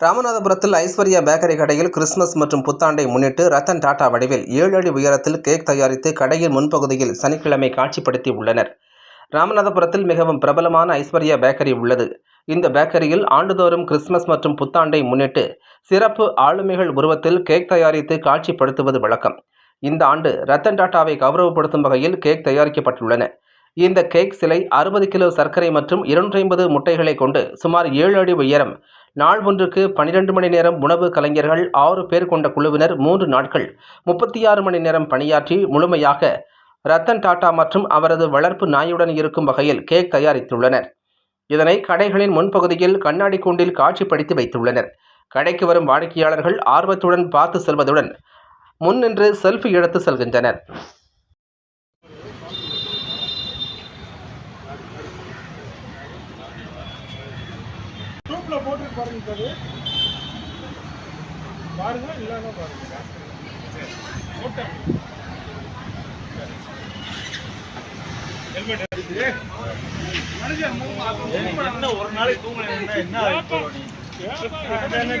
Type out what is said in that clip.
ராமநாதபுரத்தில் ஐஸ்வர்யா பேக்கரி கடையில் கிறிஸ்துமஸ் மற்றும் புத்தாண்டை முன்னிட்டு ரத்தன் டாடா வடிவில் ஏழு அடி உயரத்தில் கேக் தயாரித்து கடையின் முன்பகுதியில் சனிக்கிழமை காட்சிப்படுத்தி உள்ளனர். ராமநாதபுரத்தில் மிகவும் பிரபலமான ஐஸ்வர்யா பேக்கரி உள்ளது. இந்த பேக்கரியில் ஆண்டுதோறும் கிறிஸ்துமஸ் மற்றும் புத்தாண்டை முன்னிட்டு சிறப்பு ஆளுமைகள் உருவத்தில் கேக் தயாரித்து காட்சிப்படுத்துவது வழக்கம். இந்த ஆண்டு ரத்தன் டாட்டாவை கௌரவப்படுத்தும் வகையில் கேக் தயாரிக்கப்பட்டுள்ளன. இந்த கேக் சிலை அறுபது கிலோ சர்க்கரை மற்றும் இருநூற்றி ஐம்பது முட்டைகளை கொண்டு சுமார் ஏழு அடி உயரம் நாள் ஒன்றுக்கு பனிரெண்டு மணி நேரம் உணவு கலைஞர்கள் ஆறு பேர் கொண்ட குழுவினர் மூன்று நாட்கள் முப்பத்தி ஆறு மணி நேரம் பணியாற்றி முழுமையாக ரத்தன் டாடா மற்றும் அவரது வளர்ப்பு நாயுடன் இருக்கும் வகையில் கேக் தயாரித்துள்ளனர். இதனை கடைகளின் முன்பகுதியில் கண்ணாடி கூண்டில் காட்சிப்படுத்தி வைத்துள்ளனர். கடைக்கு வரும் வாடிக்கையாளர்கள் ஆர்வத்துடன் பார்த்து செல்வதுடன் முன் நின்று செல்ஃபி எடுத்து செல்கின்றனர். போட்டு பாருங்க சார். பாருங்க. இல்லைன்னா பாருங்க ஒரு நாளைக்கு தூங்கலைன்னா என்ன? என்ன?